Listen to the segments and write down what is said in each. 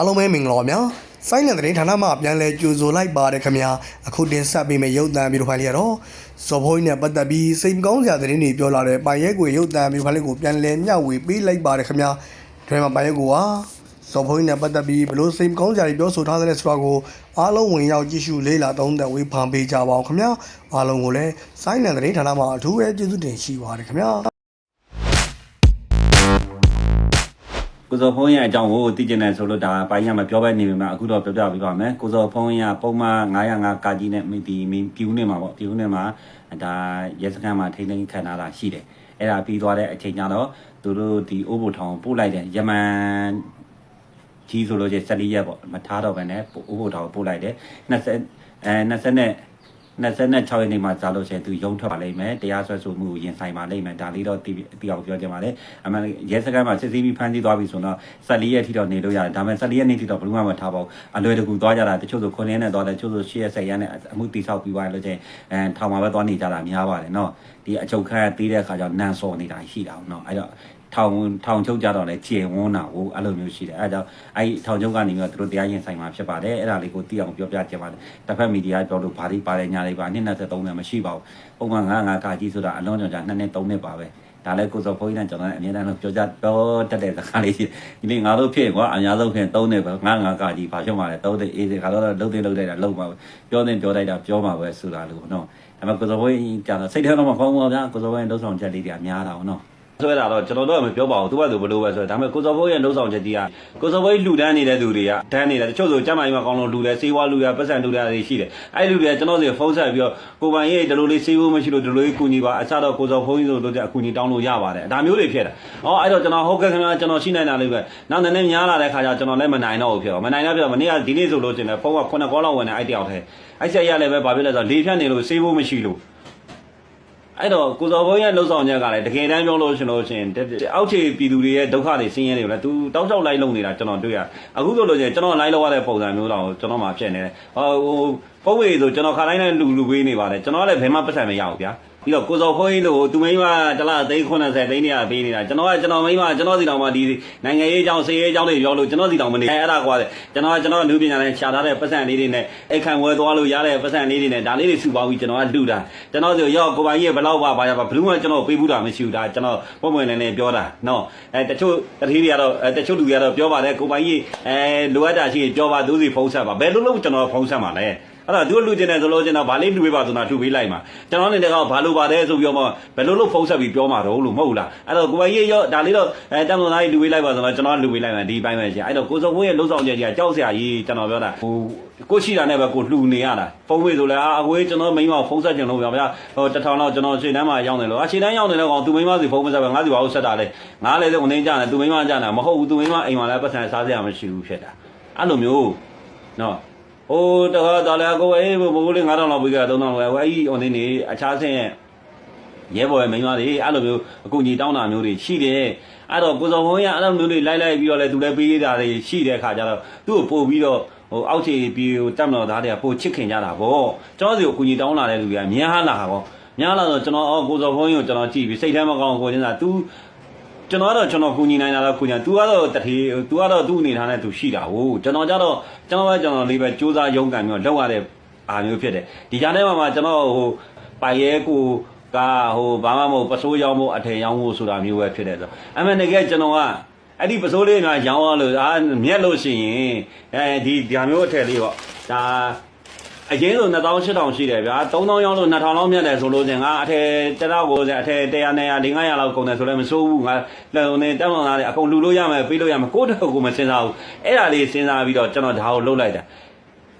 အားလုံးပဲမင်္ဂလာပါဗျာစိုင်းလန်တဲ့ဌာနမှာပြန်လဲကြိုဆိုလိုက်ပါတယ်ခင်ဗျာအခုတင်ဆက်ပေးမယ့်ရုပ်သံဗီဒီယိုဖိုင်လေးကတော့ဇော်ဘိုးကြီးနဲ့ပတ်သက်ပြီးစိတ်မကောင်းစရာသတင်းတွေပြောလာတဲ့ပိုင်ရဲကွေရုပ်သံဗီဒီယိုဖိုင်လေးကိုပြန်လဲမျှဝေပေးလိုက်ပါတယ်ခင်ဗျာဒီမှာပိုင်ရဲကွေကဇော်ဘိုးကြီးနဲ့ပတ်သက်ပြီးဘလို့စိတ်မကောင်းစရာတွေပြောဆိုထားတဲ့ဆိုတာကိုအားလုံးဝင်ရောက်ကြည့်ရှုလေ့လာသုံးသပ်ဝေဖန်ပေးကြပါအောင်ခင်ဗျာအားလုံးကိုလည်းစိုင်းလန်တဲ့ဌာနမှာအထူးပဲကျေးဇူးတင်ရှိပါတယ်ခင်ဗျာ ကိုစောဖုံးရအကြောင်းကိုသိကျင်တယ်ဆိုလို့ဒါပိုင်းရမှာပြောပဲနေပြီမှာအခုတော့ပြောပြပေးပါမယ်ကိုစောဖုံးရပုံမှန်905ကာကြီးနဲ့မိတီမင်းပြူးနေမှာပေါ့ပြူးနေမှာဒါရဲစခန်းမှာထိန်းသိမ်းခံထားတာရှိတယ်အဲ့ဒါပြီးသွားတဲ့အချိန်ကျတော့သူတို့ဒီအိုးဘူထောင်ပို့လိုက်တယ်ယမန်ကြီးဆိုလို့ချင်း14ရက်ပေါ့မထားတော့ဘဲနဲ့အိုးဘူထောင်ပို့လိုက်တယ်20အဲ20နဲ့ 26ရက်နေ့မှာကြာလို့ရှိရင်သူရုံးထွက်ပါလိမ့်မယ်တရားစွဲဆိုမှုကိုရင်ဆိုင်ပါလိမ့်မယ်ဒါလေးတော့တိအောင်ပြောချင်ပါတယ်အမှန်ရဲစခန်းမှာစစ်စီးပြီးဖမ်းဆီးသွားပြီဆိုတော့14ရက်ထိတော့နေလို့ရတယ်ဒါပေမဲ့14ရက်နေ့ထိတော့ဘယ်သူမှမထားပါဘူးအလွယ်တကူသွားကြတာတချို့ဆို9ရက်နဲ့သွားတယ်တချို့ဆို10ရက်10ရက်နဲ့အမှုတိဆောက်ပြီးသွားလို့ချင်းအဲထောင်မှာပဲသွားနေကြတာများပါတယ်နော်ဒီအချုပ်ခန်းကတီးတဲ့အခါကျတော့နန်စော်နေတာရှိတာအောင်နော်အဲ့တော့ ထောင်ထောင်ချုပ်ကြတော့လေကျေဝန်းတာကိုအဲ့လိုမျိုးရှိတယ်အဲဒါကြောင့်အဲ့ဒီထောင်ချုပ်ကနေပြီးတော့သူတို့တရားရင်ဆိုင်မှာဖြစ်ပါတယ်အဲ့ဒါလေးကိုသိအောင်ပြောပြချင်ပါတယ်တစ်ဖက်မီဒီယာပြောလို့ဘာတွေပါတယ်ညာတွေပါနှစ်23နဲ့မရှိပါဘူးပုံမှန်95ကာကြီးဆိုတာအလုံးကြောင်ကြာ2နဲ့3နဲ့ပါပဲဒါလည်းကိုစောဖိုးကြီးနဲ့ကျွန်တော်အမြဲတမ်းလို့ပြောကြပြောတတ်တဲ့စကားလေးရှိဒီနေ့ငါတို့ဖြစ်ကွာအများဆုံးဖြစ်3နဲ့ပဲ95ကာကြီးဘာဖြစ်မှာလဲ3နဲ့အေးစခါတော့လှုပ်တဲ့လှုပ်တဲ့တာလှုပ်မှာပဲပြောတဲ့ပြောလိုက်တာပြောမှာပဲဆိုတာလို့နော်ဒါပေမဲ့ကိုစောဖိုးကြီးကြာတော့စိတ်ထဲတော့မကောင်းဘူးဗျာကိုစောဖိုးကြီးလှုပ်ဆောင်ချက်လေးတွေများတာနော် ဆွဲတာတော့ကျွန်တော်တို့ကမပြောပါဘူးသူကသူဘလို့ပဲဆိုဒါပေမဲ့ကိုစောဖိုးရဲ့လှုပ်ဆောင်ချက်ကြီးကကိုစောဖိုးလှူဒန်းနေတဲ့သူတွေကဒန်းနေတာတချို့ဆိုကျမ်းမာရေးမှာကောင်းလို့လှူတယ်စေးဝါလှူတယ်ပတ်စံလှူတယ်တွေရှိတယ်အဲ့လူတွေကကျွန်တော်စီဖုန်းဆက်ပြီးတော့ကိုပိုင်ရဲ့ဒီလိုလေးစေးဖို့မရှိလို့ဒီလိုလေးကူညီပါအစတော့ကိုစောဖိုးကြီးဆိုလို့တဲ့အကူညီတောင်းလို့ရပါတယ်ဒါမျိုးတွေဖြစ်တာဩအဲ့တော့ကျွန်တော်ဟုတ်ကဲ့ခင်ဗျာကျွန်တော်ရှိနိုင်တာလေးပဲနောက်နည်းနည်းများလာတဲ့ခါကျကျွန်တော်လည်းမနိုင်တော့ဘူးဖြစ်တော့မနိုင်တော့ဖြစ်တော့မနေ့ကဒီနေ့ဆိုလို့ကျင်တယ်ဖုန်းက9ကောလောက်ဝင်တယ်အဲ့တယောက်ထဲအဲ့ဆက်ရလည်းပဲဘာဖြစ်လဲဆိုတော့လေဖြတ်နေလို့စေးဖို့မရှိလို့ အဲ့တော့ကိုစောဘုန်းရဲ့လှုပ်ဆောင်ချက်ကလည်းတကယ်တမ်းပြောလို့ရှင်လို့ရှင်အောက်ခြေပြည်သူတွေရဲ့ဒုက္ခတွေဆင်းရဲတွေကိုလည်းသူတောက်လျှောက်လိုက်လုံနေတာကျွန်တော်တွေ့ရအခုဆိုလို့ရှင်ကျွန်တော်လိုက်လောက်ရတဲ့ပုံစံမျိုးတော့ကျွန်တော်မှဖြစ်နေတယ်ဟိုပုံဝေဆိုကျွန်တော်ခါတိုင်းနဲ့လူလူပေးနေပါတယ်ကျွန်တော်လည်းဘယ်မှပတ်စံမရဘူးဗျာ ပြီးတော့ကိုစော်ခွင်းကြီးလို့သူမိမတလားသိန်း80သိန်းနေရပေးနေတာကျွန်တော်ကကျွန်တော်မိမကျွန်တော်စီတောင်မှဒီနိုင်ငံရေးအကြောင်းစေရေးအကြောင်းတွေပြောလို့ကျွန်တော်စီတောင်မနေအဲ့ဒါကွာကျွန်တော်ကကျွန်တော်လူပညာနဲ့ခြာထားတဲ့ပတ်စံလေးတွေနဲ့အိတ်ခံဝဲသွားလို့ရတဲ့ပတ်စံလေးတွေနဲ့ဒါလေးတွေစုပေါင်းပြီးကျွန်တော်ကလူတာကျွန်တော်ဆိုရောကိုပါကြီးရဲ့ဘလောက်ပါပါရပါဘလူးကကျွန်တော်ပေးဘူးတာမရှိဘူးဒါကျွန်တော်ပုံမှန်နဲ့ပြောတာနော်အဲတချို့တတိတွေကတော့တချို့လူတွေကတော့ပြောပါတယ်ကိုပါကြီးအဲလိုအပ်တာရှိရင်ပြောပါသူစီဖုံးဆက်ပါဘယ်လိုလုပ်ကျွန်တော်ဖုံးဆက်မှာလဲ အဲ့ဒါသူလူကျင်တယ်ဆိုလို့ကျင်တော့ဗာလေးလူပေးပါဆိုတာလူပေးလိုက်မှာကျွန်တော်နေတော့ဘာလို့ပါတယ်ဆိုပြီးတော့ဘယ်လိုလုပ်ဖုံးဆက်ပြီးပြောမှာတော့လို့မဟုတ်လားအဲ့တော့ကိုပိုင်ကြီးရောဒါလေးတော့အဲတမ်တော်သားကြီးလူပေးလိုက်ပါဆိုတော့ကျွန်တော်လူပေးလိုက်မှာဒီပိုင်းပဲရှိအဲ့တော့ကိုစုံဘိုးရဲ့လှုပ်ဆောင်ချက်ကြီးကကြောက်စရာကြီးကျွန်တော်ပြောတာဟိုကိုရှိတာနဲ့ပဲကိုလှူနေရတာဖုံးဝေးဆိုလဲအာအကိုကြီးကျွန်တော်မိန်းမဖုံးဆက်ကြင်လို့ဗျာဗျာဟိုတထောင်တော့ကျွန်တော်ရှေ့တန်းမှာရောက်နေလို့အရှေ့တန်းရောက်နေတော့ကောင်သူမိန်းမစီဖုံးမဆက်ပဲငါစီဘာလို့ဆက်တာလဲငါလည်းဝင်နေကြတယ်သူမိန်းမကြတယ်မဟုတ်ဘူးသူမိန်းမအိမ်မှာလည်းပတ်စံစားစရာမရှိဘူးဖြစ်တာအဲ့လိုမျိုးနော် ဟိုတခါတော်လည်းကိုအေးဘိုးလေး9000လောက်ပေးကြ3000လောက်ပဲအဲ့ဒီဟိုနေနေအခြားဆင်းရဲ့ရဲဘော်ရဲ့မိန်းမတွေအဲ့လိုမျိုးအကူကြီးတောင်းတာမျိုးတွေရှိတယ်အဲ့တော့ကိုစော်ဘုံရအဲ့လိုမျိုးတွေလိုက်လိုက်ပြီးတော့လဲသူလည်းပေးတာတွေရှိတဲ့ခါကျတော့သူ့ကိုပို့ပြီးတော့ဟိုအောက်ခြေပြီးဟိုတက်မတော်သားတွေကပို့ချစ်ခင်ကြတာဗောကျွန်တော်စီကိုအကူကြီးတောင်းလာတဲ့လူတွေကများလာတာဗောများလာတော့ကျွန်တော်အော်ကိုစော်ဘုံကိုကျွန်တော်ကြည့်ပြီးစိတ်ထဲမကောင်းကိုချင်းစာ तू ကျွန်တော်ကတော့ကျွန်တော်ကူညီနိုင်တာတော့ကူညီ तू ကတော့တထေ तू ကတော့သူ့အနေထားနဲ့ तू ရှိတာဟုတ်ကျွန်တော်ကြတော့ကျွန်တော်ပဲကျွန်တော်လေးပဲစူးစမ်းရုန်းကန်ပြီးတော့လောက်ရတဲ့အားမျိုးဖြစ်တယ်ဒီကြားထဲမှာမှကျွန်တော်ဟိုပိုင်ရဲကိုကဟိုဘာမှမဟုတ်ပစိုးရောင်းဖို့အထည်ရောင်းဖို့ဆိုတာမျိုးပဲဖြစ်တယ်ဆိုအမှန်တကယ်ကျွန်တော်ကအဲ့ဒီပစိုးလေးကရောင်းရလို့အာမြက်လို့ရှိရင်အဲဒီဒါမျိုးအထည်လေးပေါ့ဒါ အရင်ဆို2800ရှိတယ်ဗျာ3000ရောက်လို့2000လောက်မြတ်တယ်ဆိုလို့ချင်းငါအထည်တစ်တော့ကိုအထည်100 200 500လောက်ကုန်တယ်ဆိုလည်းမစိုးဘူးငါလုံနေတက်မှန်သားတယ်အကုန်လူလို့ရမယ်ပေးလို့ရမယ်ကိုယ့်တော့ကိုမစင်စားဘူးအဲ့ဒါလေးစဉ်းစားပြီးတော့ကျွန်တော်ဒါကိုလှုပ်လိုက်တာ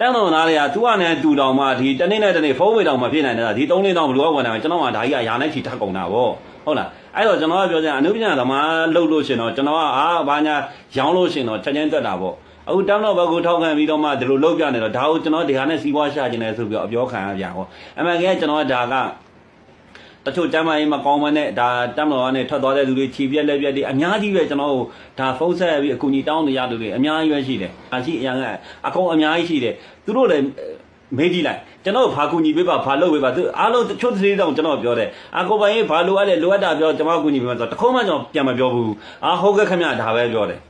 တက်မှန်သားတွေကသူကနဲ့တူတောင်မှဒီတနေ့နဲ့တနေ့ဖုန်းဝေတောင်မဖြစ်နိုင်တာဒီ3လတောင်ဘလို့ဝင်တယ်ကျွန်တော်ကဒါကြီးကရာနဲ့ချီထပ်ကုန်တာဗောဟုတ်လားအဲ့တော့ကျွန်တော်ကပြောချင်အနုပညာသမားလှုပ်လို့ရှင်တော့ကျွန်တော်ကအာဘာညာရောင်းလို့ရှင်တော့ချက်ချင်းတက်တာဗော အခုတောင်းတော့ဘက်ကိုထောက်ခံပြီးတော့မှဒီလိုလုပ်ပြနေတော့ဒါကိုကျွန်တော်ဒီဟာနဲ့စီးပွားရှာကျင်တယ်ဆိုပြီးတော့အပြောခံရပြန်ဟောအမှန်ကဲကျွန်တော်ကဒါကတချို့ကျမ်းမာရေးမကောင်းမနဲ့ဒါတမ်တော်ကနေထွက်သွားတဲ့လူတွေခြေပြက်လက်ပြက်တွေအများကြီးပဲကျွန်တော်တို့ဒါဖုန်းဆက်ပြီးအကူအညီတောင်းနေရတဲ့လူတွေအများကြီးပဲရှိတယ်။အရှိအရင်ကအကောင်အများကြီးရှိတယ်။သူတို့လည်းမေးကြည့်လိုက်ကျွန်တော်ဘာကူညီပေးပါဘာလုပ်ပေးပါသူအားလုံးတချို့သေးတောင်ကျွန်တော်ပြောတယ်အကိုပိုင်ရေးဘာလိုအပ်လဲလိုအပ်တာပြောကျွန်တော်ကူညီပေးမှာဆိုတခုမှကျွန်တော်ပြန်မပြောဘူးအာဟုတ်ကဲ့ခင်ဗျဒါပဲပြောတယ်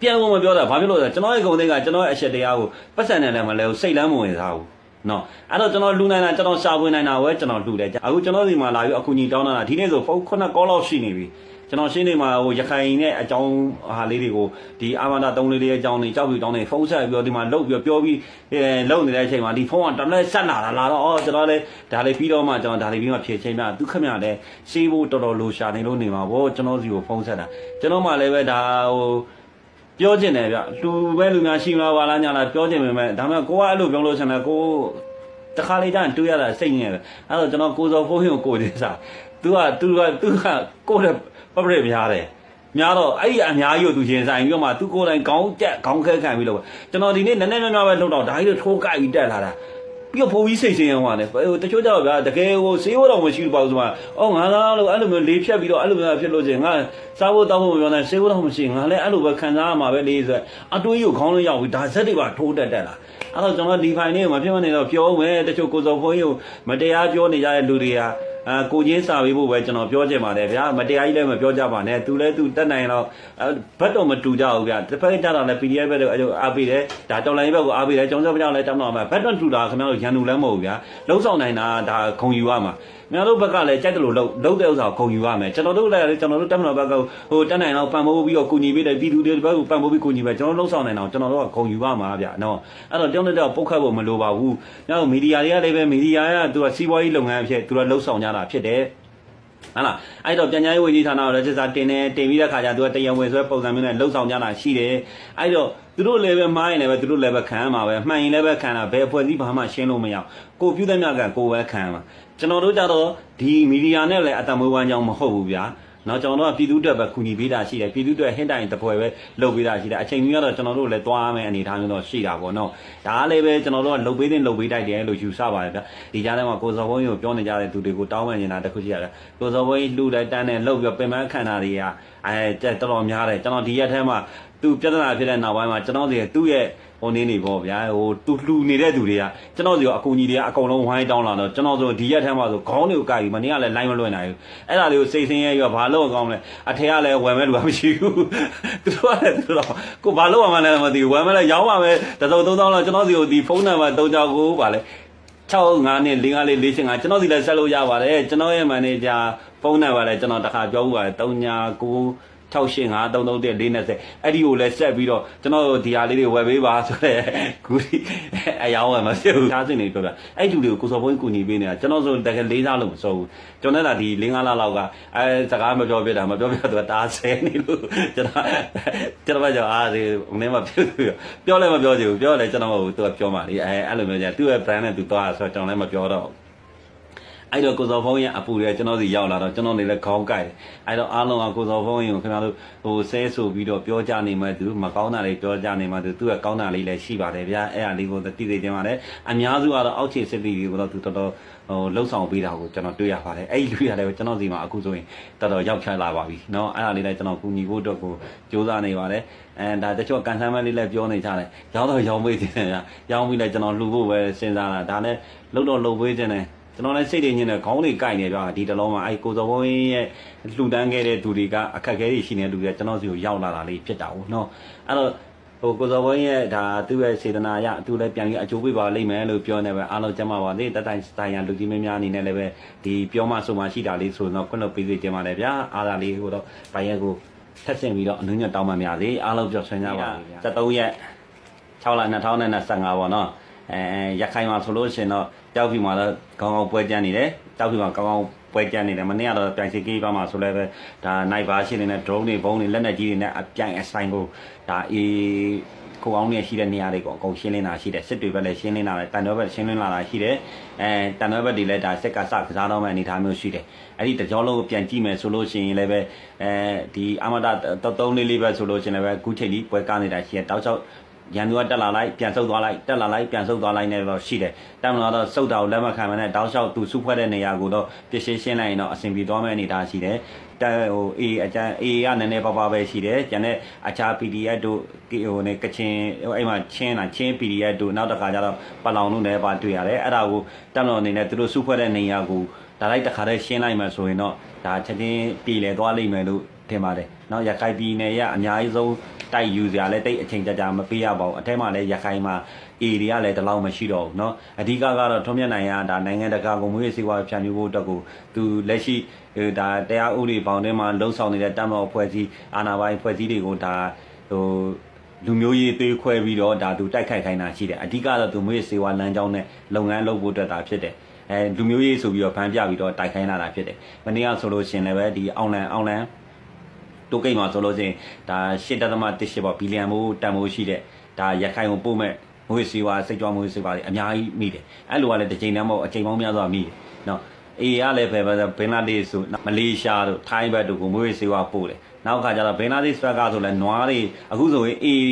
ပြန်ဖို့မပြောတာဘာဖြစ်လို့လဲကျွန်တော်ရဲ့ဂုံသိန်းကကျွန်တော်ရဲ့အချက်တရားကိုပတ်စံနဲ့လည်းမလဲဘူးစိတ်လမ်းမဝင်စားဘူးနော်အဲ့တော့ကျွန်တော်လူနိုင်တာကျွန်တော်ရှာဖွေနိုင်တာဝဲကျွန်တော်လှူတယ်အခုကျွန်တော်ဒီမှာလာပြီးအခုညီတောင်းတာဒီနေ့ဆိုဖုန်းခုနှစ်ကောလောက်ရှိနေပြီကျွန်တော်ရှင်းနေမှာဟိုရခိုင်နဲ့အကြောင်းဟာလေးတွေကိုဒီအာမန္တသုံးလေးလေးအကြောင်းတွေကြောက်ပြီးတောင်းနေဖုန်းဆက်ပြီးတော့ဒီမှာလှုပ်ပြီးပြောပြီးအဲလှုပ်နေတဲ့အချိန်မှာဒီဖုန်းကတလဲဆက်လာတာလာတော့အော်ကျွန်တော်လည်းဒါလေးပြီးတော့မှကျွန်တော်ဒါလေးပြီးမှဖြည့်ချင်းပြသူခမရလည်းရှေးဖို့တော်တော်လိုရှာနေလို့နေမှာဗောကျွန်တော်စီကိုဖုန်းဆက်တာကျွန်တော်မှလည်းပဲဒါဟို ပြောချင်တယ်ဗျလူပဲလူများရှိမလားပါလားညာလားပြောချင်ပေမဲ့ဒါမှကိုကအဲ့လိုပြောလို့ရှင်လဲကိုတခါလေးတန်းတွေးရတာစိတ်ငြိမ်ပဲအဲ့တော့ကျွန်တော်ကိုစောဖုန်းကိုကိုသေးစား तू က तू က तू ကကိုတဲ့ပပရများတယ်များတော့အဲ့ဒီအများကြီးကိုသူရှင်ဆိုင်ပြီးတော့မှ तू ကိုယ်တိုင်ခေါင်းကြက်ခေါင်းခဲခံပြီးလို့ကျွန်တော်ဒီနေ့နည်းနည်းများများပဲလှုပ်တော့ဒါကြီးထိုးကြိုက်ပြီးတက်လာတာ ပြီးတော့ဖိုးပြီးစိတ်ဆင်းရဲသွားတယ်ဟိုတချို့ကြောက်ဗျာတကယ်ဟိုဆေးဝတော့မရှိဘူးပေါ့ဆိုမှအော်ငါလားလို့အဲ့လိုမျိုးလေးဖြတ်ပြီးတော့အဲ့လိုမျိုးဖြစ်လို့ချင်းငါစားဖို့တောက်ဖို့မပြောနဲ့ဆေးဝတော့မရှိငါလည်းအဲ့လိုပဲခံစားရမှာပဲလေးဆိုအတွေးကိုခေါင်းလေးရောက်ပြီးဒါဇက်တွေပါထိုးတက်တက်လာအဲ့တော့ကျွန်တော်ဒီဖိုင်လေးကိုမဖြစ်မနေတော့ပြောမယ်တချို့ကိုစော်ဖိုးကြီးကိုမတရားပြောနေကြတဲ့လူတွေက အာကိုချင်းစာပေးဖို့ပဲကျွန်တော်ပြောချင်ပါတယ်ဗျာမတရားကြီးလည်းမပြောကြပါနဲ့သူလည်းသူတက်နိုင်တော့ဘတ်တော့မတူကြဘူးဗျာတစ်ဖက်ကြတော့လည်း PDF ဘက်တော့အဲ့လိုအားပေးတယ်ဒါတော်လိုင်းဘက်ကိုအားပေးတယ်ကျောင်းစောပြောင်းလည်းတောင်းတော့မှာဘတ်တော့တူတာခင်ဗျားတို့ရန်သူလည်းမဟုတ်ဘူးဗျာလုံးဆောင်နိုင်တာဒါခုံယူရမှာများတို့ဘက်ကလည်းကြိုက်တယ်လို့လုံးလုံးတဲ့ဥစ္စာကိုခုံယူရမယ်ကျွန်တော်တို့လည်းကျွန်တော်တို့တက်မတော်ဘက်ကဟိုတက်နိုင်တော့ပံ့ပိုးပြီးတော့ကူညီပေးတယ်ပြည်သူတွေဘက်ကိုပံ့ပိုးပြီးကူညီပဲကျွန်တော်လုံးဆောင်နိုင်အောင်ကျွန်တော်တို့ကခုံယူရမှာဗျာနော်အဲ့တော့တောင်းတဲ့ပုတ်ခတ်ဖို့မလိုပါဘူးညောင်မီဒီယာတွေကလည်းပဲမီဒီယာကသူကစီးပွားရေးလုပ်ငန်းအဖြစ်သူကလုံးဆောင်ကြတာဖြစ်တယ်ဟမ်လားအဲ့တော့ပြန်ကြားရေးဝန်ကြီးဌာနကိုလည်းစစ်စားတင်တယ်တင်ပြီးတဲ့ခါကျသူကတရားဝင်ဆွဲပုံစံမျိုးနဲ့လှုပ်ဆောင်ကြတာရှိတယ်အဲ့တော့သူတို့လည်းပဲမှားရင်လည်းပဲသူတို့လည်းပဲခံရမှာပဲမှန်ရင်လည်းပဲခံတာဘယ်အဖွဲ့အစည်းဘာမှရှင်းလို့မရအောင်ကိုပြုတဲ့မြတ်ကကိုပဲခံရမှာကျွန်တော်တို့ကြတော့ဒီမီဒီယာနဲ့လည်းအတမွေးဝမ်းကြောင်းမဟုတ်ဘူးဗျာ နော်ကျွန်တော်တို့ကပြည်သူ့အတွက်ပဲကူညီပေးတာရှိတယ်ပြည်သူ့အတွက်ဟင့်တိုင်တပွဲပဲလုပ်ပေးတာရှိတယ်အချိန်ကြီးကတော့ကျွန်တော်တို့လည်းသွားမယ်အနေထားမျိုးတော့ရှိတာပေါ့နော်ဒါကလည်းပဲကျွန်တော်တို့ကလုပ်ပေးတဲ့လုပ်ပေးတိုက်တယ်လို့ယူဆပါတယ်ဗျဒီကြားထဲမှာကိုစော်ဘုန်းကြီးကိုပြောနေကြတဲ့သူတွေကိုတောင်းပန်နေတာတခုရှိရတယ်ကိုစော်ဘုန်းကြီးလှူလိုက်တန်းနဲ့လှုပ်ပြီးပင်ပန်းခံတာတွေကအဲတော်တော်များတယ်ကျွန်တော်ဒီရက်ထဲမှာသူပြဿနာဖြစ်တဲ့နောက်ပိုင်းမှာကျွန်တော်စီသူ့ရဲ့ ဟိုနေနေပေါ့ဗျာဟိုသူလှူနေတဲ့သူတွေကကျွန်တော်စီကအကူကြီးတွေကအကုန်လုံးဝိုင်းတောင်းလာတော့ကျွန်တော်ဆိုဒီရက်ထဲမှာဆိုခေါင်းတွေကိုကိုက်ပြီးမနေ့ကလည်းလိုင်းမလွှင့်နိုင်ဘူးအဲ့ဒါလေးကိုစိတ်ဆင်းရဲပြီးတော့ဘာလို့ကောင်းလဲအထက်ကလည်းဝယ်မဲ့လူကမရှိဘူးသူတို့ကလည်းသူတို့ကိုဘာလို့ဝယ်မှလည်းမသိဘူးဝယ်မဲ့လည်းရောင်းပါမယ်တစုံ3000လောက်ကျွန်တော်စီကိုဒီဖုန်းနံပါတ်3ကြောက်ကိုပါလဲ65နဲ့55လေး45ကျွန်တော်စီလည်းဆက်လို့ရပါတယ်ကျွန်တော်ရဲ့မန်နေဂျာဖုန်းနံပါတ်လည်းကျွန်တော်တခါပြောဦးပါတယ်39 685 331 420အဲ့ဒီကိုလည်းဆက်ပြီးတော့ကျွန်တော်ဒီဟာလေးတွေဝယ်ပေးပါဆိုတော့ဂူဒီအယောင်းဝယ်မဖြစ်ဘူးသားစင်တွေပြောပြအဲ့တူတွေကိုကိုစော်ဘုန်းကြီးကူညီပေးနေတာကျွန်တော်ဆိုတကယ်လေးစားလို့မစောဘူးကျွန်တော်လည်းဒီ၄၅လလောက်ကအဲစကားမပြောပြတာမပြောပြတော့တားဆဲနေလို့ကျွန်တော်ကျွန်တော်ကကြောအားဒီနည်းမဖြစ်ဘူးပြောလည်းမပြောချင်ဘူးပြောလည်းကျွန်တော်မဟုတ်ဘူးသူကပြောမှလေအဲအဲ့လိုမျိုးじゃသူ့ရဲ့ brand နဲ့သူသွားဆိုတော့ကျွန်တော်လည်းမပြောတော့ အဲ့တော့ကိုစော်ဖုံးရဲ့အပူတွေကျွန်တော်စီရောက်လာတော့ကျွန်တော်နေလဲခေါင်းကိုက်တယ်အဲ့တော့အားလုံးကကိုစော်ဖုံးရင်ကိုခင်ဗျားတို့ဟိုဆဲဆိုပြီးတော့ပြောကြနေမှသူမကောင်းတာလေးပြောကြနေမှသူသူ့ရဲ့ကောင်းတာလေးလည်းရှိပါတယ်ဗျာအဲ့ဒါလေးကိုသိသိချင်းပါတယ်အများစုကတော့အောက်ခြေစစ်တီတွေကိုတော့သူတော်တော်ဟိုလှုပ်ဆောင်ပေးတာကိုကျွန်တော်တွေ့ရပါတယ်အဲ့ဒီလူရတယ်ကျွန်တော်စီမှာအခုဆိုရင်တော်တော်ရောက်ချလာပါပြီเนาะအဲ့ဒါလေးလည်းကျွန်တော်ကူညီဖို့အတွက်ကိုစူးစမ်းနေပါတယ်အဲဒါတချို့ကန်ဆန်းမလေးလည်းပြောနေကြတယ်ရောင်းတော့ရောင်းပေးခြင်းတယ်ရောင်းပြီးလည်းကျွန်တော်လှူဖို့ပဲစဉ်းစားတာဒါလည်းလှုပ်တော့လှုပ်ပေးခြင်းတယ် ကျွန်တော်လည်းစိတ်တွေညင်းတဲ့ခေါင်းတွေကိုက်နေကြဒီတလုံးမှာအဲကိုစောဘုန်းကြီးရဲ့လှူဒန်းခဲ့တဲ့သူတွေကအခက်အခဲတွေရှိနေတဲ့လူတွေကျွန်တော်စီကိုရောက်လာတာလေးဖြစ်တာပေါ့နော်အဲ့တော့ဟိုကိုစောဘုန်းကြီးရဲ့ဒါသူ့ရဲ့စေတနာအရသူလည်းပြန်ပြီးအကျိုးပေးပါလိမ့်မယ်လို့ပြောနေပဲအားလုံးကျမ်းပါပါသေးတတိုင်စတိုင်ရလူကြီးမင်းများအနေနဲ့လည်းပဲဒီပြောမှဆိုမှရှိတာလေးဆိုတော့ခွင့်လွှတ်ပေးစေချင်ပါတယ်ဗျာအားသာလေးဟိုတော့ဘိုင်ရက်ကိုထက်ဆင့်ပြီးတော့အနုညတ်တောင်းပန်ပါစေအားလုံးပြောဆွေးကြပါဗျာ73ရက်6လ2025ပေါ့နော် အဲရခိုင်မှာဆိုလို့ရှိရင်တော့တောက်ပြီမှာတော့ကောင်းကောင်းပွဲကြမ်းနေတယ်တောက်ပြီမှာကောင်းကောင်းပွဲကြမ်းနေတယ်မနေ့ကတော့ပြိုင်စီကေးပါမှာဆိုလည်းပဲဒါ night version တွေနဲ့ drone တွေဘုံတွေလက်နက်ကြီးတွေနဲ့အပြိုင်အဆိုင်ကိုဒါအေးကိုအောင်နေရှိတဲ့နေရာတွေကိုအကုန်ရှင်းလင်းတာရှိတယ်စစ်တွေဘက်လည်းရှင်းလင်းလာတယ်တန်တော်ဘက်ရှင်းလင်းလာတာရှိတယ်အဲတန်တော်ဘက်တွေလည်းဒါစက်ကစကစားတော့မဲ့အနေအထားမျိုးရှိတယ်အဲ့ဒီတကြောလုံးကိုပြန်ကြည့်မယ်ဆိုလို့ရှိရင်လည်းပဲအဲဒီအမတာတုံးလေးလေးပဲဆိုလို့ရှိရင်လည်းပဲအခုချိန်ဒီပွဲကားနေတာရှိတယ်တောက်ချောက် ရန်သူကတက်လာလိုက်ပြန်ဆုတ်သွားလိုက်တက်လာလိုက်ပြန်ဆုတ်သွားလိုက်နေတော့ရှိတယ်တက်မလာတော့ဆုတ်တာကိုလက်မခံမနဲ့တောက်လျှောက်သူစုဖွဲ့တဲ့နေရာကိုတော့ပြည့်ရှင်းရှင်းလိုက်ရင်တော့အဆင်ပြေသွားမယ့်အနေအထားရှိတယ်တက်ဟိုအေးအကျန်းအေးကနည်းနည်းပါးပါးပဲရှိတယ်ကျန်တဲ့အခြား PDF တို့ဟိုနေကချင်ဟိုအဲ့မှာချင်းလာချင်း PDF တို့နောက်တစ်ခါကျတော့ပလောင်တို့လည်းပါတွေ့ရတယ်အဲ့ဒါကိုတက်မလို့အနေနဲ့သူတို့စုဖွဲ့တဲ့နေရာကိုဒါလိုက်တစ်ခါတည်းရှင်းလိုက်မှဆိုရင်တော့ဒါချက်ချင်းပြည်လေသွားလိမ့်မယ်လို့ ထင်ပါတယ်เนาะရခိုင်ပြည်နယ်ရအများကြီးဆုံးတိုက်ယူစရာလဲတိတ်အချိန်ကြာကြာမပေးရပါဘူးအထက်မှာလဲရခိုင်မှာ A တွေကလည်းတလောက်မရှိတော့ဘူးเนาะအဓိကကတော့ထွန်းမြတ်နိုင်ရဒါနိုင်ငံတကာကိုမွေးစေဝါဖြန့်ဖြူးဖို့အတွက်ကိုသူလက်ရှိဟိုဒါတရားဥပဒေပေါင်းထဲမှာလှုံ့ဆော်နေတဲ့တမတော်ဖွဲ့စည်းအာဏာပိုင်ဖွဲ့စည်းတွေကိုဒါဟို လူမျိုးရေးသေးခွဲပြီးတော့ဒါသူတိုက်ခိုက်ခိုင်းတာရှိတယ်အဓိကတော့သူမွေးစေဝါလမ်းကြောင်းနဲ့လုပ်ငန်းလုပ်ဖို့အတွက်ဒါဖြစ်တယ်အဲလူမျိုးရေးဆိုပြီးတော့ဖန်ပြပြီးတော့တိုက်ခိုင်းလာတာဖြစ်တယ်မနေ့ကဆိုလို့ရှိရင်လည်းပဲဒီအောင်လန်အောင်လန် တိုကိတ်မှာဆိုလို့ရှိရင်ဒါ8.18ပေါ့ဘီလီယံမိုးတန်မိုးရှိတဲ့ဒါရခိုင်ကိုပို့မဲ့မွေးစေဝါစိတ်ကြွမွေးစေဝါတွေအများကြီးမိတယ်အဲ့လိုကလည်းတစ်ချိန်တည်းမဟုတ်အချိန်ပေါင်းများစွာမိတယ်နော်အေးရလည်းပဲဘင်္ဂလားဒေ့ရှ်ဆိုမလေးရှားတို့ထိုင်းဘက်တို့ကိုမွေးစေဝါပို့တယ်နောက်ခါကျတော့ဘင်္ဂလားဒေ့ရှ်ဘက်ကဆိုလည်းနွားတွေအခုဆိုရင်အေး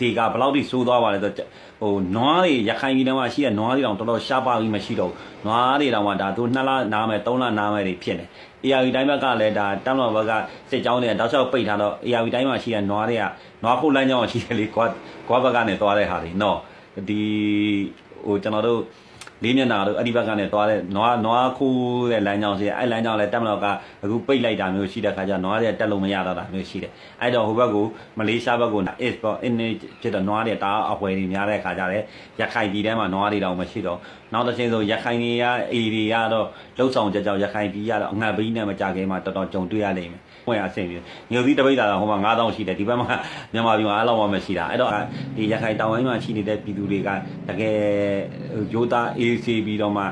ဒီကဘယ်လောက်ထိစိုးသွားပါလဲဆိုတော့ဟိုနွားတွေရခိုင်ပြည်နယ်မှာရှိတဲ့နွားတွေတောင်တော်တော်ရှားပါပြီးမရှိတော့ဘူးနွားတွေတောင်မှဒါသူ2လနားမယ်3လနားမယ်တွေဖြစ်နေ ARV တိုင်းဘက်ကလည်းဒါတမ်လော်ဘက်ကစစ်ကြောင်းတွေတောက်လျှောက်ပိတ်ထားတော့ ARV တိုင်းမှာရှိတဲ့နွားတွေကနွားဖို့လမ်းကြောင်းရှိတယ်လေကွာကွာဘက်ကနေသွားတဲ့ဟာတွေနော်ဒီဟိုကျွန်တော်တို့ လေးမျက်နှာတို့အဲ့ဒီဘက်ကနေသွားတဲ့နွားနွားခိုးတဲ့လမ်းကြောင်းရှိတယ်အဲ့လမ်းကြောင်းလည်းတက်မလို့ကအခုပိတ်လိုက်တာမျိုးရှိတဲ့ခါကျနွားတွေတက်လို့မရတော့တာမျိုးရှိတယ်အဲ့တော့ဟိုဘက်ကိုမလေးရှားဘက်ကို is ပေါ့ in ဖြစ်တဲ့နွားတွေတာအဖွဲတွေများတဲ့ခါကျတယ်ရခိုင်ပြည်ထဲမှာနွားတွေတောင်မရှိတော့နောက်တစ်ချိန်ဆိုရခိုင်တွေကအေရီတွေကတော့လှုပ်ဆောင်ကြကြောင်ရခိုင်ပြည်ကတော့အငတ်ဘီးနဲ့မကြခင်မှာတော်တော်ကြုံတွေ့ရလိမ့်မယ်။ ဝင်အဆင်ပြေ။ညိုသီးတပိတ်တာတော့ဟိုမှာ9000ရှိတယ်ဒီဘက်မှာမြန်မာပြည်မှာအဲ့လောက်မှမရှိတာ။အဲ့တော့ဒီရခိုင်တောင်ပိုင်းမှာရှိနေတဲ့ပြည်သူတွေကတကယ်ရိုးသားအေးဆေးပြီးတော့မှ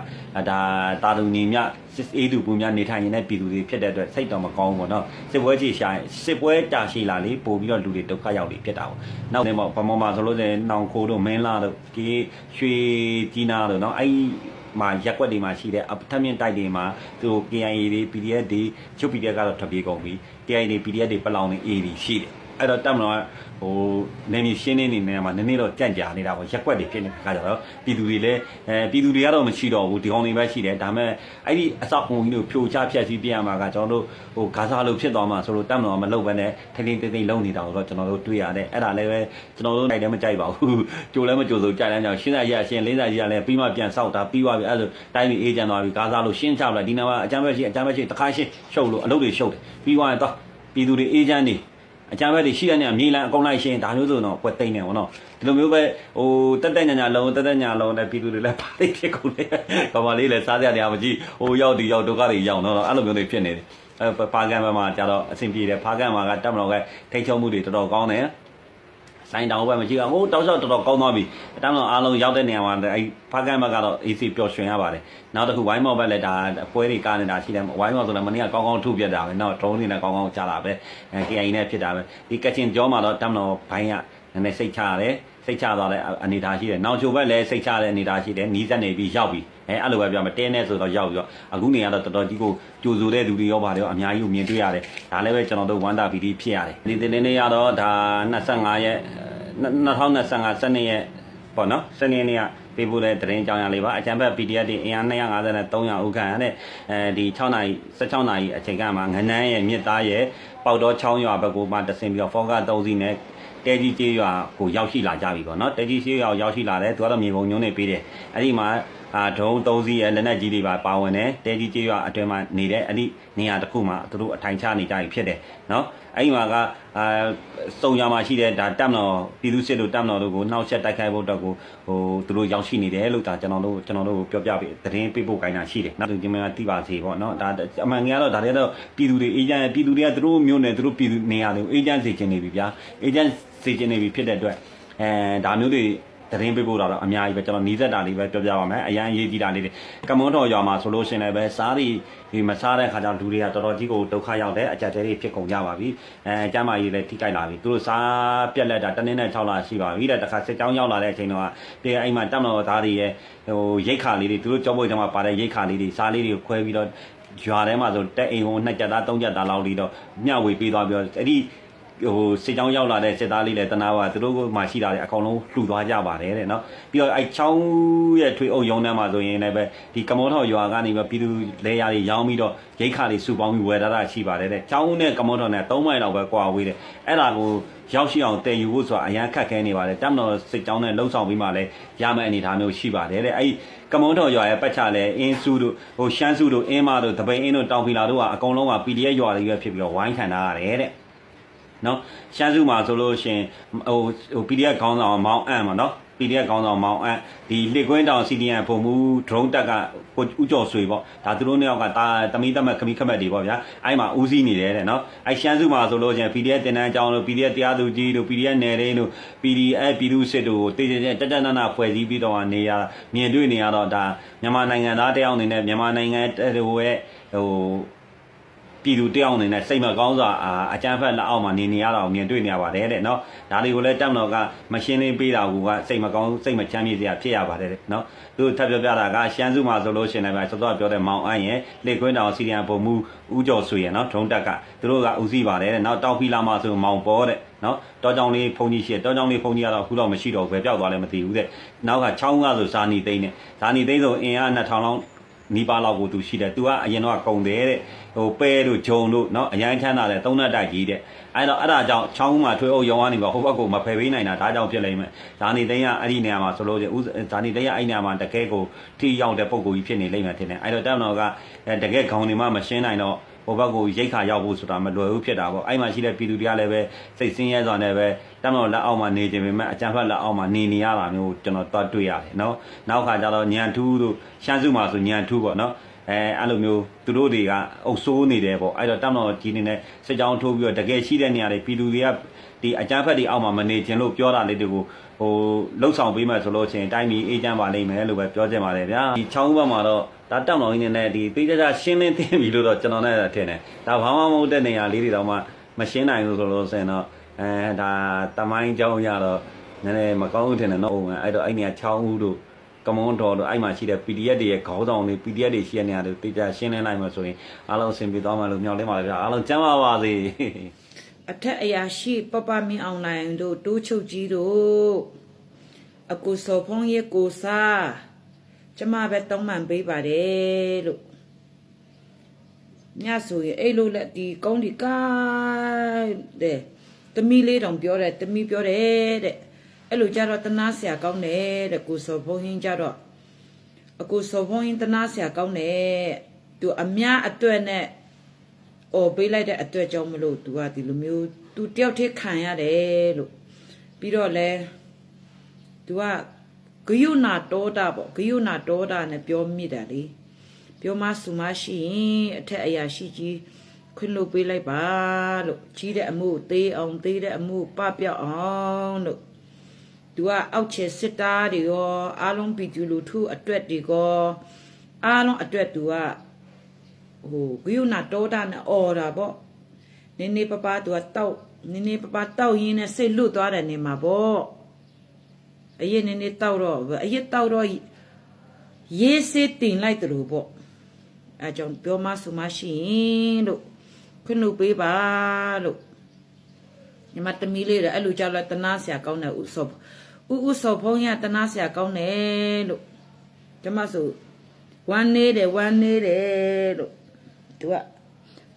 ဒါတာလူညီမြစစ်အေးသူပူမြနေထိုင်နေတဲ့ပြည်သူတွေဖြစ်တဲ့အတွက်စိတ်တော်မကောင်းဘူးပေါ့နော်စစ်ပွဲကြီးရှာစစ်ပွဲတာရှိလာလေပို့ပြီးတော့လူတွေဒုက္ခရောက်နေဖြစ်တာပေါ့နောက်နေပေါ့ဗမာမှာဆိုလို့ရှိရင်နောင်ခိုးတို့မင်းလာတို့ဒီရွှေကြီးနာတို့နော်အဲ့ မှာရက်ွက်တွေမှာရှိတဲ့အထက်မြင့်တိုက်တွေမှာသူ KIA တွေ PDF တွေချုပ် PDF ကတော့ထွက်ပြေးကုန်ပြီ KIA တွေ PDF တွေပလောင်တွေ A တွေရှိတယ် အဲ့တော့တက်မလို့ဟိုနေမီရှင်းနေနေနေမှာနည်းနည်းတော့ကြန့်ကြာနေတာပေါ့ရက်ွက်တွေဖြစ်နေတဲ့ခါကျတော့ပြည်သူတွေလည်းအဲပြည်သူတွေကတော့မရှိတော့ဘူးဒီကောင်တွေပဲရှိတယ်ဒါပေမဲ့အဲ့ဒီအဆောက်အုံကြီးတို့ဖြိုချဖျက်ဆီးပြရမှာကကျွန်တော်တို့ဟိုဂါဇာလိုဖြစ်သွားမှာဆိုလို့တက်မလို့မလုပ်ဘဲနဲ့ထိန်းထိန်းသိမ်းသိမ်းလုပ်နေတာကိုတော့ကျွန်တော်တို့တွေ့ရတယ်အဲ့ဒါလည်းပဲကျွန်တော်တို့နိုင်တယ်မကြိုက်ပါဘူးကြိုလည်းမကြိုဆိုကြိုက်လည်းကြောင့်ရှင်းစာရရှင်းလေးစာကြီးကလည်းပြီးမှပြန်ဆောက်တာပြီးသွားပြီအဲ့လိုတိုင်းပြည်အေးချမ်းသွားပြီဂါဇာလိုရှင်းချလိုက်ဒီနေ့မှာအကြမ်းဖက်ရှိအကြမ်းဖက်ရှိတခါရှင်းရှုပ်လို့အလုပ်တွေရှုပ်တယ်ပြီးသွားရင်တော့ပြည်သူတွေအေးချမ်းနေ အကြမ်းဖက်တွေရှိတဲ့နေရာမြေလန်အကုန်လိုက်ရှင်းဒါမျိုးဆိုတော့ကွက်သိမ့်နေဗောနော်ဒီလိုမျိုးပဲဟိုတက်တက်ညာညာလုံးတက်တက်ညာလုံးနဲ့ပြည်သူတွေလည်းပါသိဖြစ်ကုန်တယ်ကမလေးလည်းစားကြတယ်မကြည့်ဟိုရောက်ဒီရောက်ဒုက္ခတွေရောက်တော့အဲ့လိုမျိုးတွေဖြစ်နေတယ်အဲပါကန်ဘက်မှာကျတော့အဆင်ပြေတယ်ဖားကန်မှာကတက်မတော်ကထိချုံမှုတွေတော်တော်ကောင်းတယ် ဆိုင်တောင်ဘက်မရှိဘူးဟိုတောက်လျှောက်တော်တော်ကောင်းသွားပြီအတန်းတော်အားလုံးရောက်တဲ့နေရာမှာအဲဖားကန်ဘက်ကတော့ AC ပျော်ရွှင်ရပါတယ်နောက်တစ်ခုဝိုင်းမောက်ဘက်လည်းဒါပွဲတွေကားနေတာရှိတယ်ဝိုင်းမောက်ဆိုလည်းမနေ့ကကောင်းကောင်းထုပြတ်တာပဲနောက် drone တွေနဲ့ကောင်းကောင်းကြားလာပဲအဲ KI နဲ့ဖြစ်တာပဲဒီကချင်ကြောမှာတော့တက်မတော်ဘိုင်းကနည်းနည်းစိတ်ချရတယ် စိတ်ချသွားတဲ့အနေအထားရှိတယ်။နောက်ချိုဘက်လည်းစိတ်ချတဲ့အနေအထားရှိတယ်။နီးစက်နေပြီးရောက်ပြီ။အဲအဲ့လိုပဲပြောမယ်။တင်းနေဆိုတော့ရောက်ပြီးတော့အခုနေရတော့တော်တော်ကြီးကိုကြိုဆိုတဲ့လူတွေရောပါတယ်ရောအများကြီးကိုမြင်တွေ့ရတယ်။ဒါလည်းပဲကျွန်တော်တို့ဝမ်းသာပီတိဖြစ်ရတယ်။ဒီတင်နေရတော့ဒါ25ရက်2025စနေရက်ပေါ့နော်။စနေနေ့ကပေးဖို့တဲ့တရင်ကြောင်းရလေးပါအချမ်းဘက် PDF တွေအင်အား250နဲ့300ဥခန့်တဲ့အဲဒီ6နာရီ16နာရီအချိန်ကမှငနန်းရဲ့မြစ်သားရဲ့ပေါက်တော့ချောင်းရွာဘက်ကိုမှတဆင်ပြီးတော့ဖောက3စီးနဲ့ တဲကြီးကျေးရွာကိုရောက်ရှိလာကြပြီပေါ့နော်တဲကြီးကျေးရွာရောက်ရှိလာတယ်သူကတော့မြေပုံညုံနေပေးတယ်အဲ့ဒီမှာအာဒုံ3စီးရဲ့လက်နက်ကြီးတွေပါပါဝင်တယ်တဲကြီးကျေးရွာအတွင်းမှာနေတဲ့အဲ့ဒီနေရာတစ်ခုမှာသူတို့အထိုင်ချနေကြပြီဖြစ်တယ်နော်အဲ့ဒီမှာကအာစုံရမှာရှိတဲ့ဒါတက်မတော်ပြည်သူစစ်တို့တက်မတော်တို့ကိုနှောက်ရက်တိုက်ခိုက်ဖို့အတွက်ကိုဟိုသူတို့ရောက်ရှိနေတယ်လို့ဒါကျွန်တော်တို့ကျွန်တော်တို့ပြောပြပေးသတင်းပေးပို့ခိုင်းတာရှိတယ်နောက်သူဒီမှာတိပါစေပေါ့နော်ဒါအမှန်ကြီးကတော့ဒါတွေကတော့ပြည်သူတွေအေဂျင့်ပြည်သူတွေကသူတို့မျိုးနဲ့သူတို့ပြည်သူနေရာတွေကိုအေဂျင့်စေချင်နေပြီဗျာအေဂျင့်စေချင်နေပြီဖြစ်တဲ့အတွက်အဲဒါမျိုးတွေ သတင်းပေးပို့တာတော့အများကြီးပဲကျွန်တော်နီးစက်တာလေးပဲပြောပြပါမယ်အရန်ရေးကြည့်တာလေးတွေကမွန်တော်ရွာမှာဆိုလို့ရှိရင်လည်းပဲစားတွေဒီမစားတဲ့ခါကျတော့လူတွေကတော်တော်ကြီးကိုဒုက္ခရောက်တယ်အကြက်တဲတွေဖြစ်ကုန်ကြပါပြီအဲကျမ်းမာရေးလည်းထိကြိုက်လာပြီသူတို့စားပြက်လက်တာတနည်းနဲ့6လရှိပါပြီတဲ့တခါစစ်ကြောင်းရောက်လာတဲ့အချိန်တော့ပြေအိမ်မှာတက်မတော်သားတွေရဲ့ဟိုရိတ်ခါလေးတွေသူတို့ကြောပွေးထဲမှာပါတဲ့ရိတ်ခါလေးတွေစားလေးတွေကိုခွဲပြီးတော့ရွာထဲမှာဆိုတက်အိမ်ဟိုနှစ်ကြက်သားသုံးကြက်သားလောက်လေးတော့မျှဝေပေးသွားပြီးတော့အဲ့ဒီ ဟိုစစ်ကြောင်းရောက်လာတဲ့စစ်သားလေးလည်းတနာပါသူတို့ကမှရှိတာလေအကောင်လုံးလှူသွားကြပါတယ်တဲ့နော်ပြီးတော့အဲချောင်းရဲ့ထွေအုပ်ရုံးထဲမှာဆိုရင်လည်းပဲဒီကမောထော်ရွာကနေပဲပြည်သူလဲရတွေရောင်းပြီးတော့ရိတ်ခါတွေစုပေါင်းပြီးဝယ်ထားတာရှိပါတယ်တဲ့ချောင်းနဲ့ကမောထော်နဲ့၃မိုင်လောက်ပဲကွာဝေးတယ်အဲ့ဒါကိုရောက်ရှိအောင်တည်ယူဖို့ဆိုတာအရန်ခက်ခဲနေပါတယ်တမတော်စစ်ကြောင်းနဲ့လှုပ်ဆောင်ပြီးမှလည်းရမယ့်အနေအထားမျိုးရှိပါတယ်တဲ့အဲ့ကမောထော်ရွာရဲ့ပတ်ချလဲအင်းစုတို့ဟိုရှမ်းစုတို့အင်းမတို့တပိန်အင်းတို့တောင်ဖီလာတို့ကအကုန်လုံးက PDF ရွာတွေပဲဖြစ်ပြီးတော့ဝိုင်းခံထားရတယ်တဲ့ နော်ရှမ်းစုမှာဆိုလို့ရှိရင်ဟိုဟို PDF ခေါင်းဆောင်မောင်းအံ့ပါနော် PDF ခေါင်းဆောင်မောင်းအံ့ဒီလှစ်ကွင်းတောင် CDN ပုံမှု drone တက်ကကိုဥကျော်ဆွေပေါ့ဒါသူတို့နှစ်ယောက်ကတာတမီးတက်မဲ့ခမီးခမက်တွေပေါ့ဗျာအဲ့မှာဦးစီးနေတယ်တဲ့နော်အဲ့ရှမ်းစုမှာဆိုလို့ရှိရင် PDF တင်တန်းအကြောင်းလို့ PDF တရားသူကြီးတို့ PDF နယ်ရင်းတို့ PDF ပြည်သူစစ်တို့ကိုတည်တည်တက်တက်နနဖွဲ့စည်းပြီးတော့နေရမြင်တွေ့နေရတော့ဒါမြန်မာနိုင်ငံသားတယောက်အနေနဲ့မြန်မာနိုင်ငံဟိုရဲ့ဟို ပြည်သူတယောက်အနေနဲ့စိတ်မကောင်းစွာအာအကြမ်းဖက်လက်အောက်မှာနေနေရတာကိုမြင်တွေ့နေရပါတယ်တဲ့နော်ဒါတွေကိုလည်းတက်မတော်ကမရှင်းလင်းပေးတာကစိတ်မကောင်းစိတ်မချမ်းမြေ့စရာဖြစ်ရပါတယ်တဲ့နော်သူထပ်ပြောပြတာကရှမ်းစုမှာဆိုလို့ရှိရင်လည်းစောစောပြောတဲ့မောင်အန်းရဲ့လေကွင်းတောင်စီရီယံပုံမှုဦးကျော်ဆွေရဲ့နော်ဒုံတက်ကသူတို့ကဦးစီးပါတယ်တဲ့နောက်တောက်ဖီလာမှာဆိုမောင်ပေါ်တဲ့နော်တောကြောင်လေးဖုန်ကြီးရှိတယ်တောကြောင်လေးဖုန်ကြီးကတော့အခုတော့မရှိတော့ဘူးပဲပျောက်သွားလည်းမသိဘူးတဲ့နောက်ကချောင်းကဆိုဇာနီသိန်းနဲ့ဇာနီသိန်းဆိုအင်အား2000လောက် နီးပါးလောက်ကိုသူရှိတယ်။ तू ကအရင်တော့ကုံတယ်တဲ့။ဟိုပဲတို့ဂျုံတို့เนาะအရန်ချမ်းသာတယ်သုံးနတ်တိုက်ကြီးတဲ့။အဲတော့အဲ့ဒါကြောင့်ချောင်းမှာထွေးအုပ်ရောင်းကနေပါဟိုဘက်ကိုမဖယ်ပေးနိုင်တာဒါကြောင့်ဖြစ်လိမ့်မယ်။ဇာနီသိန်းကအဲ့ဒီနေရာမှာဆိုလို့ချင်းဦးဇာနီသိန်းကအဲ့ဒီနေရာမှာတကယ်ကိုထိရောက်တဲ့ပုံကိုကြီးဖြစ်နေလိမ့်မယ်ထင်တယ်။အဲ့တော့တက်မတော်ကအဲတကယ်ခေါင်းနေမှမရှင်းနိုင်တော့ဟိုဘက်ကိုရိတ်ခါရောက်ဖို့ဆိုတာမလွယ်ဘူးဖြစ်တာပေါ့အဲ့မှာရှိတဲ့ပြည်သူတွေကလည်းပဲစိတ်ဆင်းရဲစွာနဲ့ပဲ တမတော်လက်အောက်မှာနေခြင်းပေမဲ့အကြံဖက်လက်အောက်မှာနေနေရတာမျိုးကျွန်တော်သွားတွေ့ရတယ်နော်နောက်ခါကျတော့ညံထူးတို့ရှမ်းစုမှာဆိုညံထူးပေါ့နော်အဲအဲ့လိုမျိုးသူတို့တွေကအုပ်ဆိုးနေတယ်ပေါ့အဲ့တော့တမတော်ကြီးနေနဲ့စစ်ကြောင်းထိုးပြီးတော့တကယ်ရှိတဲ့နေရာတွေပြည်သူတွေကဒီအကြမ်းဖက်တွေအောက်မှာမနေခြင်းလို့ပြောတာလေးတွေကိုဟိုလှုပ်ဆောင်ပေးမှဆိုလို့ချင်းတိုင်းပြည်အေးချမ်းပါလိမ့်မယ်လို့ပဲပြောချင်ပါတယ်ဗျာဒီချောင်းဘက်မှာတော့ဒါတောင်တော်ကြီးနေနဲ့ဒီတိကျကျရှင်းလင်းသိပြီလို့တော့ကျွန်တော်နဲ့ထင်တယ်ဒါဘာမှမဟုတ်တဲ့နေရာလေးတွေတော့မှမရှင်းနိုင်ဘူးဆိုလို့ဆိုရင်တော့ အဲဒါတမိုင်းကြောင်းရတော့နည်းနည်းမကောင်းဘူးထင်တယ်နော်ဟုတ်မယ်အဲ့တော့အဲ့နေရာချောင်းဦးတို့ကမွန်တော်တို့အဲ့မှာရှိတဲ့ PDF တွေရဲ့ခေါင်းဆောင်တွေ PDF တွေရှိတဲ့နေရာတွေတိကျရှင်းလင်းလိုက်မှဆိုရင်အားလုံးအဆင်ပြေသွားမှလို့မျှော်လင့်ပါတယ်ဗျာအားလုံးကျမ်းပါပါစေအထက်အရာရှိပပမင်းအောင်နိုင်တို့တိုးချုပ်ကြီးတို့အကူစောဖုံးရဲ့ကိုစားကျမပဲတောင်းပန်ပေးပါတယ်လို့ညဆိုရင်အဲ့လိုလက်ဒီကောင်းဒီကားတဲ့ သမီးလေးတောင်ပြောတယ်သမီးပြောတယ်တဲ့အဲ့လိုကြတော့တနာဆရာကောင်းတယ်တဲ့ကိုစောဘုန်းကြီးကြတော့အကိုစောဘုန်းကြီးတနာဆရာကောင်းတယ်သူအများအတွက်နဲ့အော်ပေးလိုက်တဲ့အတွက်ကြောင့်မလို့သူကဒီလိုမျိုးသူတယောက်တည်းခံရတယ်လို့ပြီးတော့လဲသူကဂယုနာတောတာပေါ့ဂယုနာတောတာနဲ့ပြောမိတယ်လေပြောမဆူမရှိရင်အထက်အရာရှိကြီး ခွင့်လို့ပေးလိုက်ပါလို့ကြီးတဲ့အမှုသေးအောင်သေးတဲ့အမှုပပြောက်အောင်လို့သူကအောက်ချေစစ်သားတွေရောအားလုံးပြည်သူလူထုအတွက်တွေရောအားလုံးအတွက်သူကဟိုဂယုနာတောတာနဲ့အော်တာပေါ့နင်းနေပပသူကတောက်နင်းနေပပတောက်ရင်းနဲ့စိတ်လွတ်သွားတယ်နေမှာပေါ့အရင်နင်းနေတောက်တော့အရင်တောက်တော့ရေးစစ်တင်လိုက်တယ်လို့ပေါ့အဲကြောင့်ပြောမဆူမရှိရင်လို့ ခွင့်လို့ပေးပါလို့ညီမတမီးလေးတဲ့အဲ့လိုကြောက်လိုက်တနာဆရာကောင်းတဲ့ဥဆောဥဥဆောဖုံးရတနာဆရာကောင်းတယ်လို့ကျမဆိုဝမ်းနေတယ်ဝမ်းနေတယ်လို့သူက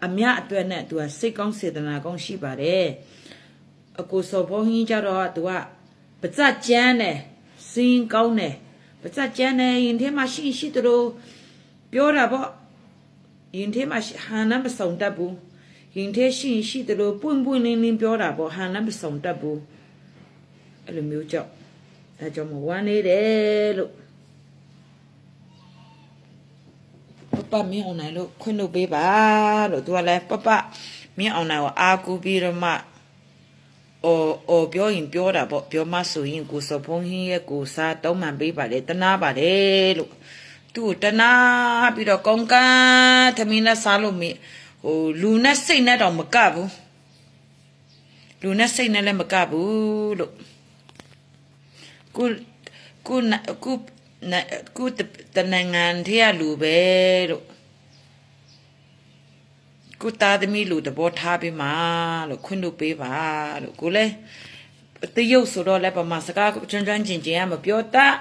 အမြအတွက်နဲ့သူကစိတ်ကောင်းစေတနာကောင်းရှိပါတယ်အကိုစော်ဘုန်းကြီးကြတော့သူကပစက်ကျန်းတယ်စင်းကောင်းတယ်ပစက်ကျန်းတယ်ရင်ထဲမှာရှိရှိသူတို့ပြောတာပေါ့ရင်ထဲမှာဟန်နဲ့မစုံတတ်ဘူး ရင်ထဲရှိရှိသူတို့ပွင့်ပွင့်လင်းလင်းပြောတာပေါ့ဟန်နဲ့မစုံတတ်ဘူးအဲ့လိုမျိုးကြောင့်အဲကြောင့်မဝမ်းနေတယ်လို့ပပမင်းအောင်နိုင်လို့ခွင့်လုပ်ပေးပါလို့သူကလည်းပပမင်းအောင်နိုင်ကိုအာကူပြီးတော့မှအော်အော်ပြောရင်ပြောတာပေါ့ပြောမှဆိုရင်ကိုစောဖုံးဟင်းရဲ့ကိုစားတောင်းပန်ပေးပါလေတနာပါလေလို့သူ့တနာပြီးတော့ကောင်းကန်းသမီးနဲ့စားလို့မ ဟိုလူနဲ့စိတ်နဲ့တောင်မကဘူးလူနဲ့စိတ်နဲ့လည်းမကဘူးလို့ကိုကိုကိုကိုတနင်္ဂန်ထဲကလူပဲလို့ကိုသားသမီးလူတဘောထားပြီးမှလို့ခွင့်လို့ပေးပါလို့ကိုလည်းတရုတ်ဆိုတော့လည်းပမာစကားကျွန်းကျွန်းကျင်ကျင်ကမပြောတတ်